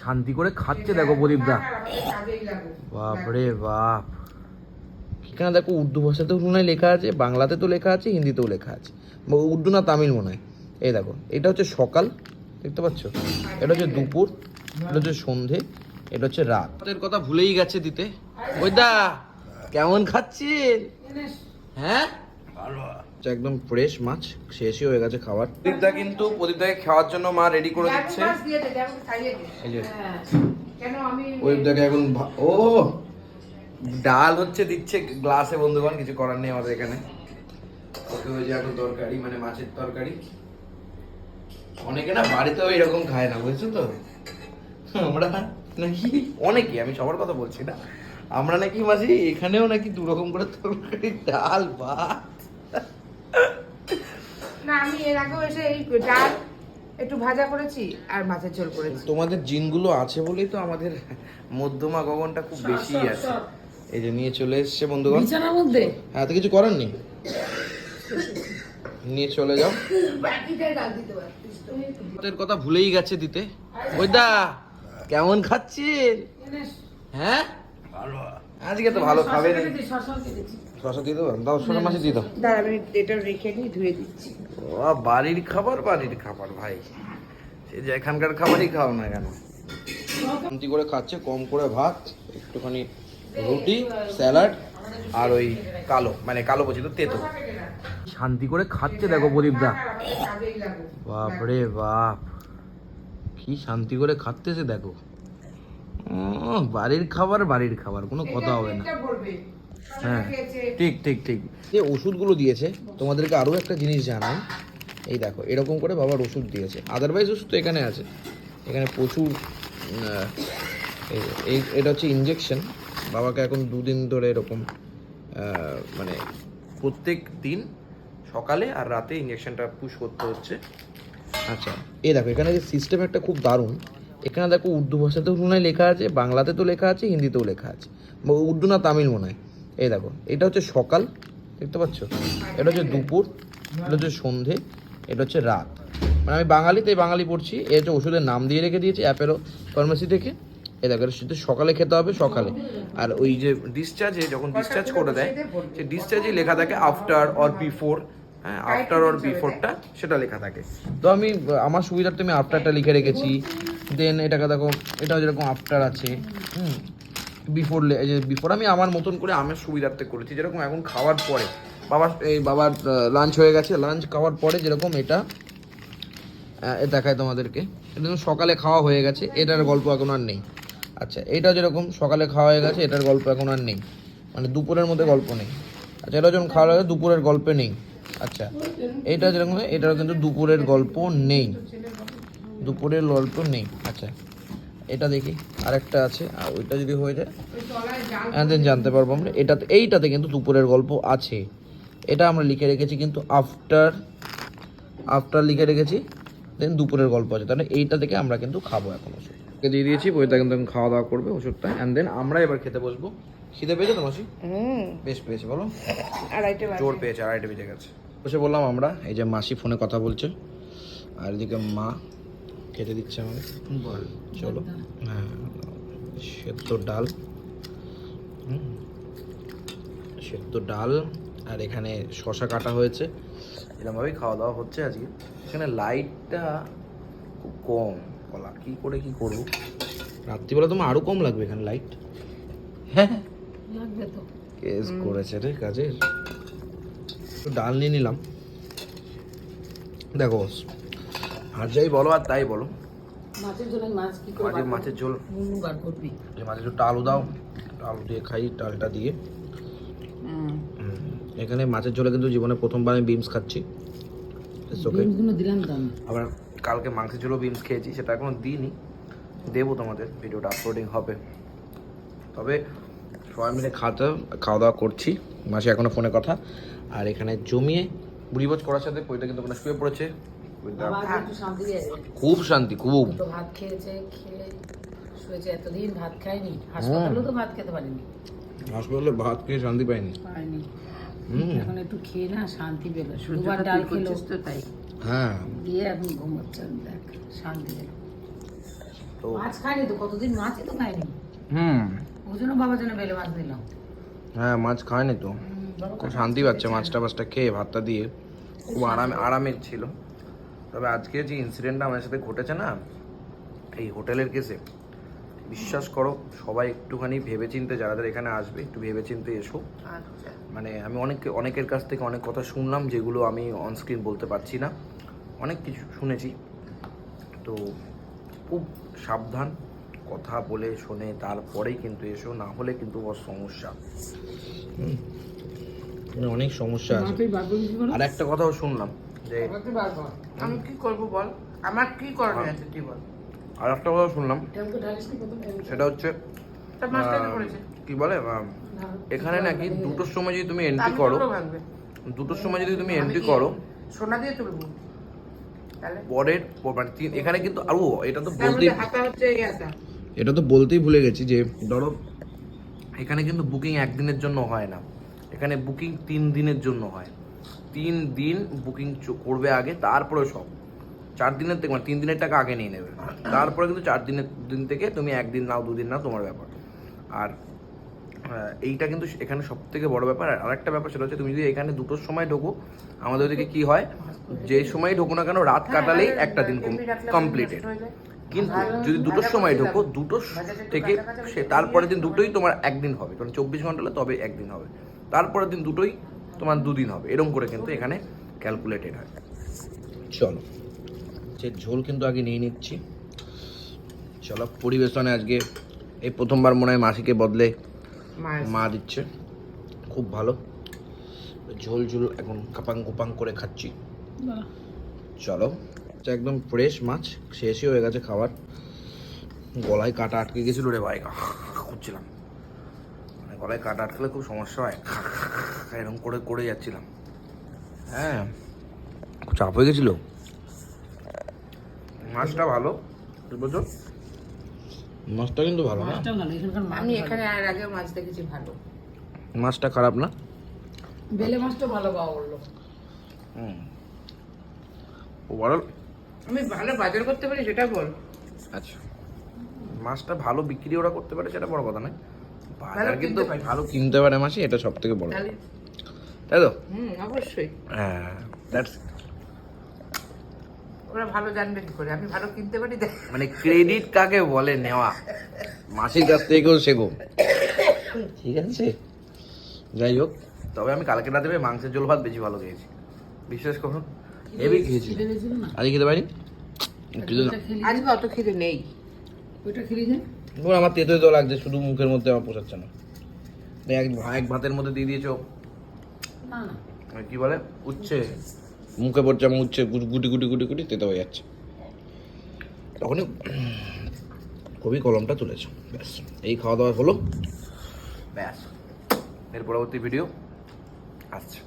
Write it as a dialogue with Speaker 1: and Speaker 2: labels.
Speaker 1: শান্তি করে খাচ্ছে দেখো প্রদীপদা। বাপ রে বাপ। এখানে দেখো উর্দু ভাষাতেও মনে হয় লেখা আছে বাংলাতে তো লেখা আছে হিন্দিতেও লেখা আছে। উর্দু না তামিল মনে হয়। এই দেখো এটা হচ্ছে সকাল দেখতে পাচ্ছ? এটা হচ্ছে দুপুর এটা হচ্ছে সন্ধে এটা হচ্ছে রাত। রাতের কথা ভুলেই গেছে দিতে। ওই দা কেমন খাচ্ছেন হ্যাঁ? এটা একদম ফ্রেশ মাছ শেষই হয়ে গেছে খাবার। প্রদীপদা কিন্তু প্রদীপদাকে খাওয়ার জন্য মা রেডি করে দিচ্ছে। এই যে
Speaker 2: কেন আমি
Speaker 1: প্রদীপদাকে এখন ভা- ও! ডাল হচ্ছে দিচ্ছে গ্লাসে বন্ধুগণ কিছু করার নেই আমাদের এখানে। ওকে ওই যে এখন তরকারি মানে মাছের তরকারি। অনেকে না বাড়িতেও এরকম খায় না বুঝছ তো? আমরা নাকি অনেকে আমি সবার কথা বলছি না। আমরা নাকি মাঝে এখানেও নাকি দু রকম করে তরকারি ডাল ভাত।
Speaker 2: না আমি এর আগেও এসে এই ডাল একটু ভাজা করেছি আর মাছের ঝোল করেছি।
Speaker 1: তোমাদের জিনগুলো আছে বলেই তো আমাদের মধ্যমা গগনটা খুব বেশি আছে। এই যে নিয়ে চলে এসছে বন্ধুগণ।
Speaker 2: বিছানার মধ্যে?
Speaker 1: হ্যাঁ তো কিছু করার নেই। নিয়ে চলে যাও। তোদের কথা ভুলেই গেছে দিতে। ওই দা কেমন খাচ্ছেন হ্যাঁ? আজকে তো ভালো খাবে না শশা দিয়ে দেবো দাও শশা মাসে দিয়ে দাও।
Speaker 2: দাঁড়া আমি এটা রেখে নিই ধুয়ে দিচ্ছি।
Speaker 1: ও বাড়ির খাবার বাড়ির খাবার ভাই। সে যে এখানকার খাবারই খাও না কেন? শান্তি করে খাচ্ছে কম করে ভাত একটুখানি রুটি স্যালাড আর ওই কালো মানে কালো বলছি তো তেতো। শান্তি করে খাচ্ছে দেখো প্রদীপদা।
Speaker 2: লাগো
Speaker 1: বাপ কি শান্তি করে খাচ্তেছে দেখো। উম, বাড়ির খাবার বাড়ির খাবার কোনো কথা হবে না। হ্যাঁ। ঠিক ঠিক ঠিক। যে ওষুধগুলো দিয়েছে। তোমাদেরকে আরও একটা জিনিস জানাই। এই দেখো এরকম করে বাবার ওষুধ দিয়েছে। আদারওয়াইজ ওষুধ তো এখানে আছে। এখানে প্রচুর এই- এটা হচ্ছে ইঞ্জেকশন বাবাকে এখন দুদিন ধরে এরকম মানে প্রত্যেক দিন সকালে আর রাতে ইঞ্জেকশনটা পুশ করতে হচ্ছে। আচ্ছা। এই দেখো এখানে যে সিস্টেম একটা খুব দারুণ। এখানে দেখো উর্দু ভাষাতেও হয় লেখা আছে বাংলাতে তো লেখা আছে, হিন্দিতেও লেখা আছে। উর্দু না তামিল মনে হয়। এই দেখো, এটা হচ্ছে সকাল, দেখতে পাচ্ছ? এটা হচ্ছে দুপুর, এটা হচ্ছে সন্ধে, এটা হচ্ছে রাত। মানে আমি বাঙালিতে বাঙালি পড়ছি। এ হচ্ছে ওষুধের নাম দিয়ে রেখে দিয়েছি অ্যাপেরো ফার্মেসি থেকে। এ দেখো শুধু সকালে খেতে হবে, সকালে। আর ওই যে ডিসচার্জে যখন ডিসচার্জ করে দেয় সে ডিসচার্জে লেখা থাকে আফটার অর বিফোর হ্যাঁ আফটার অর বিফোরটা সেটা লেখা থাকে। তো আমি, আমার সুবিধার্থে আমি আফটারটা লিখে রেখেছি। দেন এটাকে দেখো, এটাও যেরকম আফটার আছে, হুম বিফোর এই যে বিফোর আমি আমার মতন করে আমার সুবিধার্থে করেছি, যেরকম এখন খাওয়ার পরে, বাবার, এই বাবার লাঞ্চ হয়ে গেছে লাঞ্চ খাওয়ার পরে যেরকম এটা দেখায় তোমাদেরকে, এটা সকালে খাওয়া হয়ে গেছে, এটার গল্প এখন আর নেই। আচ্ছা এটা যেরকম সকালে খাওয়া হয়ে গেছে, এটার গল্প এখন আর নেই মানে দুপুরের মধ্যে গল্প নেই। আচ্ছা এটা যখন খাওয়া হয়ে দুপুরের গল্পে নেই। আচ্ছা এটা যেরকম এটার কিন্তু দুপুরের গল্প নেই। দুপুরের গল্প নেই। আচ্ছা এটা দেখি আরেকটা আছে আর ওইটা যদি হয়ে যায় দেন জানতে পারব আমরা। এটাতে এইটাতে কিন্তু দুপুরের গল্প আছে। এটা আমরা লিখে রেখেছি কিন্তু আফটার আফটার লিখে রেখেছি দেন দুপুরের গল্প আছে। তাহলে এইটা থেকে আমরা কিন্তু খাব এখন ওষুধ। ওকে দিয়ে দিয়েছি বইটা কিন্তু এখন খাওয়া দাওয়া করবে ওষুধটা। অ্যান্ড দেন আমরা এবার খেতে বসবো। খিদে পেয়েছে তো মাসি?
Speaker 2: হুম।
Speaker 1: বেশ পেয়েছে বলো। জোর পেয়েছে আড়াইটে বেজে গেছে। বসে বললাম আমরা এই যে মাসি ফোনে কথা বলছে আর এদিকে মা খেতে দিচ্ছে আমাকে। চলো। হ্যাঁ সেদ্ধ ডাল। সেদ্ধ ডাল আর এখানে শশা কাটা হয়েছে। এরকমভাবেই খাওয়া দাওয়া হচ্ছে আজকে। এখানে লাইটটা খুব কম। বলা কী করে কি করব? রাত্রিবেলা তোমার আরও কম লাগবে এখানে লাইট? হ্যাঁ
Speaker 2: লাগবে তো।
Speaker 1: কেস করেছে রে কাজের। ডাল নিয়ে নিলাম। দেখো আর যাই বলো আর তাই বলো।
Speaker 2: মাছের ঝোলে মাছ কি করে
Speaker 1: মাঝে মাছের ঝোল।
Speaker 2: নুনু বার করবি?
Speaker 1: যে মাছের ঝোলটা আলু দাও। আলু দিয়ে খাই ডালটা দিয়ে। এখানে মাছের ঝোলে কিন্তু জীবনে প্রথমবার আমি বিমস খাচ্ছি।
Speaker 2: দিলাম
Speaker 1: আবার কালকে মাংসের ঝোলও বিমস খেয়েছি সেটা এখনও দিইনি। দেবো তোমাদের ভিডিওটা আপলোডিং হবে। তবে সবাই মিলে খাওয়া খাওয়া দাওয়া করছি। মাসে এখনও ফোনে কথা। আর এখানে জমিয়ে বুড়িবাজ করার সাথে পইটা কিন্তু ওখানে শুয়ে পড়েছে। খুব শান্তি খুব।
Speaker 2: ভাত খেয়েছে খেয়ে শুয়েছে এতদিন ভাত খায়নি। হাসপাতালেও তো ভাত খেতে পারিনি।
Speaker 1: হাসপাতালে ভাত খেয়ে শান্তি পাইনি
Speaker 2: এখন একটু খেয়ে না শান্তি পেল। দুবার ডাল খেলো। তো তাই?
Speaker 1: হ্যাঁ।
Speaker 2: দিয়ে দেখ শান্তি পেল। মাছ খাইনি তো কতদিন মাছই তো খাইনি
Speaker 1: হুম।
Speaker 2: ওই জন্য বাবার জন্য বেলে মাছ দিলাম।
Speaker 1: হ্যাঁ মাছ খায়নি তো। খুব শান্তি পাচ্ছে মাছটা মাছটা খেয়ে ভাতটা দিয়ে। খুব আরামে আরামে ছিল। তবে আজকে যে ইনসিডেন্টটা আমার সাথে ঘটেছে না এই হোটেলের কেসে বিশ্বাস করো সবাই একটুখানি ভেবেচিন্তে যারা যারা এখানে আসবে একটু ভেবেচিন্তে এসো।
Speaker 2: আচ্ছা।
Speaker 1: মানে আমি অনেক অনেকের কাছ থেকে অনেক কথা শুনলাম যেগুলো আমি অনস্ক্রিন বলতে পারছি না। অনেক কিছু শুনেছি। তো খুব সাবধান কথা বলে শুনে তারপরেই কিন্তু এসো না হলে কিন্তু সমস্যা। মানে অনেক সমস্যা আছে? আর একটা কথাও শুনলাম। যে।
Speaker 3: আমি কি করব বল? আমার কি করার আছে তুই বল।
Speaker 1: আর একটা কথা শুনলাম? সেটা হচ্ছে
Speaker 3: কি
Speaker 1: বলে? এখানে নাকি দুটোর সময় যদি তুমি এন্ট্রি করো দুটোর সময় যদি তুমি এন্ট্রি করো
Speaker 3: সোনা দিয়ে তুলবো?
Speaker 1: পরের মানে তিন- এখানে কিন্তু আরও এটা তো বলতেই এটা তো বলতেই ভুলে গেছি যে ধরো এখানে কিন্তু বুকিং একদিনের জন্য হয় না। এখানে বুকিং তিন দিনের জন্য হয়। তিন দিন বুকিং করবে আগে তারপরে সব। চার দিনের থেকে মানে তিন দিনের টাকা আগে নিয়ে নেবে। তারপরে কিন্তু চার দিনের দিন থেকে তুমি একদিন নাও দুদিন নাও তোমার ব্যাপার। আর এইটা কিন্তু এখানে সব থেকে বড় ব্যাপার। আর আরেকটা ব্যাপার সেটা হচ্ছে তুমি যদি এখানে দুটোর সময় ঢোকো আমাদের ওদিকে কি হয় যে সময় ঢোকো না কেন রাত কাটালেই একটা দিন কমপ্লিটেড
Speaker 3: হয়ে।
Speaker 1: কিন্তু যদি দুটোর সময় ঢোকো। দুটো থেকে সে তারপরের দিন দুটোই তোমার একদিন হবে। কারণ চব্বিশ ঘণ্টা হলে তবে একদিন হবে। তারপরের দিন দুটোই তোমার দুদিন হবে। এরকম করে কিন্তু এখানে ক্যালকুলেটেড হয়। চলো। যে ঝোল কিন্তু আগে নিয়ে নিচ্ছি। চলো পরিবেশনে আজকে এই প্রথমবার মনে হয় মাসিকে বদলে মা দিচ্ছে। খুব ভালো। ঝোল ঝোল এখন কাপাং কুপাং করে খাচ্ছি। চলো এটা একদম ফ্রেশ মাছ শেষই হয়ে গেছে খাবার। গলায় কাটা আটকে গেছিল রে ভাই খুঁজছিলাম। মানে গলায় কাটা আটকলে খুব সমস্যা হয়। এরকম করে করে যাচ্ছিলাম। হ্যাঁ। খুব চাপ হয়ে গেছিল। মাছটা ভালো বলছো? মাছটা কিন্তু ভালো না।
Speaker 3: আমি এখানে আর আগে মাছ দেখেছি ভালো।
Speaker 1: মাছটা খারাপ না?
Speaker 2: বেলে মাছটা ভালো পাওয়া বলল।
Speaker 1: হুম। ওভারঅল
Speaker 3: আমি ভালো বাজার করতে পারি সেটা বল।
Speaker 1: আচ্ছা। মাছটা ভালো বিক্রি ওরা করতে পারে সেটা বড় কথা নয়। বাজার
Speaker 3: ভালো
Speaker 1: কিন্তু। ভালো কিনতে পারে মাসি এটা সব থেকে বড়
Speaker 3: তাহলে
Speaker 1: তাই তো?
Speaker 3: হুম অবশ্যই।
Speaker 1: হ্যাঁ দ্যাটস
Speaker 3: ওরা ভালো জানবে কি করে আমি ভালো কিনতে পারি
Speaker 1: মানে ক্রেডিট কাকে বলে নেওয়া? মাসির কাছ থেকেও শেখো। ঠিক আছে? যাই হোক তবে আমি কালকে রাতে ভাই মাংসের ঝোল ভাত বেশি ভালো খেয়েছি। বিশ্বাস করুন। হেভি খেয়েছি
Speaker 2: পেয়েছিল
Speaker 1: খেতে পারি না
Speaker 3: আজকে অত নেই।
Speaker 2: ওইটা খেলি যে
Speaker 1: আমার তেতো তেতো লাগছে শুধু মুখের মধ্যে আমার পোষাচ্ছে না। এক এক ভাতের মধ্যে দিয়ে দিয়েছ
Speaker 2: না না
Speaker 1: কি বলে? উচ্ছে। মুখে পড়ছে আমার উচ্ছে গুটি গুটি গুটি গুটি গুটি তেতে হয়ে যাচ্ছে। তখনই কবি কলমটা তুলেছে। ব্যাস এই খাওয়া দাওয়া হলো। ব্যাস এর পরবর্তী ভিডিও আসছে।